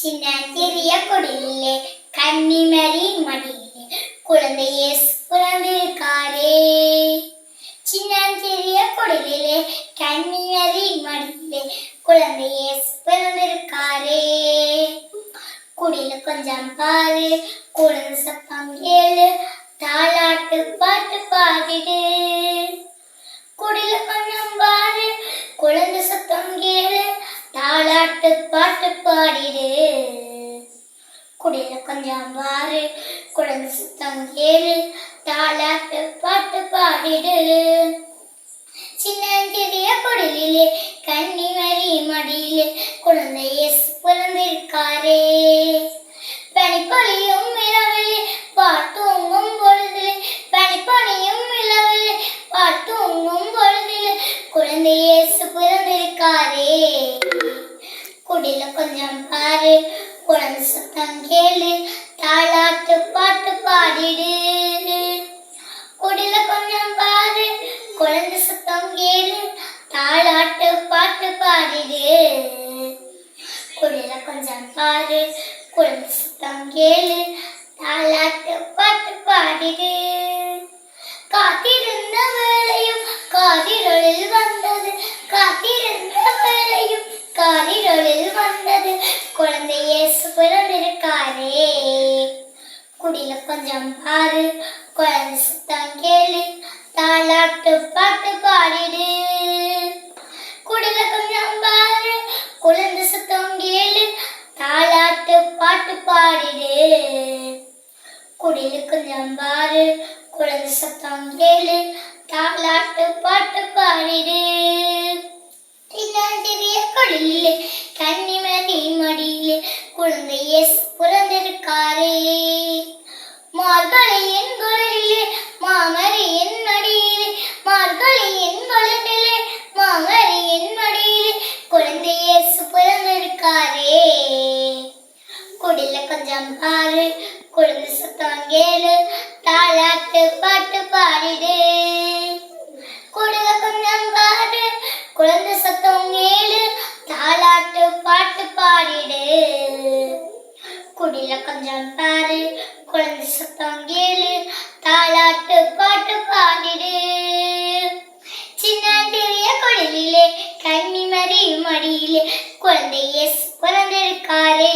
சின்ன சிறிய குடிலே கன்னிமரி மடியிலே குழந்தை இயேசு பிறந்திருக்காரே. சின்ன சிறிய குடிலே கன்னிமரி மடியிலே குழந்தை இயேசு பிறந்திருக்காரே. குடில கொஞ்சம் பாரு குழந்தை சப்பம் ஏழு தாளாட்டு பாரு. தாளாட்டு பாட்டு பாடிடு. குடியில கொஞ்சம் பாரு குழந்தை சுத்தம் ஏறு. தாளாட்டு பாட்டு பாடிடு. சின்ன சிறிய குடிலே கன்னிமரி மடியிலே குழந்தைய இயேசு பிறந்திருக்காரே. பனிப்பொழியும் இரவிலே பாட்டூங்கும் பொழுதிலே பனிப்பொழியும் இரவிலே பாட்டூங்கும் பொழுதிலே குழந்தை இயேசு பிறந்திருக்காரே குடில கொஞ்சம் பாரு குழந்தை சத்தம் கேளு தாளாட்டு பாட்டு பாடிடு. குடில கொஞ்சம் பாரு குழந்தை சத்தம் கேளு தாளாட்டு பாட்டு பாடிடு. குடில கொஞ்சம் பாரு குழந்தை சத்தம் கேளு தாளாட்டு பாட்டு பாடிடு. காத்திருந்த வேளையும் காதிரொழில் வந்தது. காத்திருந்த வேளையும் காதிரொளில் குழந்தை இயேசு பிறந்திருக்காரே குடில கொஞ்சம் பாரு குழந்தை சுத்தம் கேளு தாளாட்டு பாட்டு பாடிடு. குடில கொஞ்சம் பாரு குழந்தை சுத்தம் கேளு தாளாட்டு பாட்டு பாடிடு. குடில கொஞ்சம் பாரு குழந்தை சத்தம் கேளு தாளாட்டு பாட்டு பாடிடு சின்னஞ்சிறிய குடிலே கன்னிமணி மடியிலே குழந்தை இயேசு பிறந்திருக்காரே. மார்கழியின் குளிரிலே மாமரியின் மடியிலே மார்கழியின் குளிரிலே மாமரியின் மடியிலே குழந்தை இயேசு பிறந்திருக்காரே. குடில கொஞ்சம் பாரு குழந்தை சத்தம் கேளு தாளாட்டு பாட்டு பாடிடு. குடில கொஞ்சம் பாரு குழந்தை சத்தம் கேளு தாளாட்டு பாட்டு பாடிடு. குடில கொஞ்சம் பாரு குழந்தை சத்தம் கேளு தாளாட்டு பாட்டு பாடிடு. சின்ன பெரிய குடலிலே கண்ணி மறி மடியிலே குழந்தை எஸ் பிறந்திருக்காரே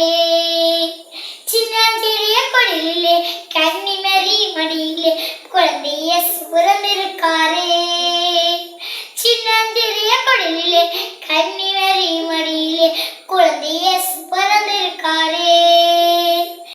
சின்ன பெரிய குடலிலே கண்ணி மறி மடியிலே குழந்தை எஸ் பிறந்திருக்காரே சின்ன பெரிய குடலிலே கண்ணி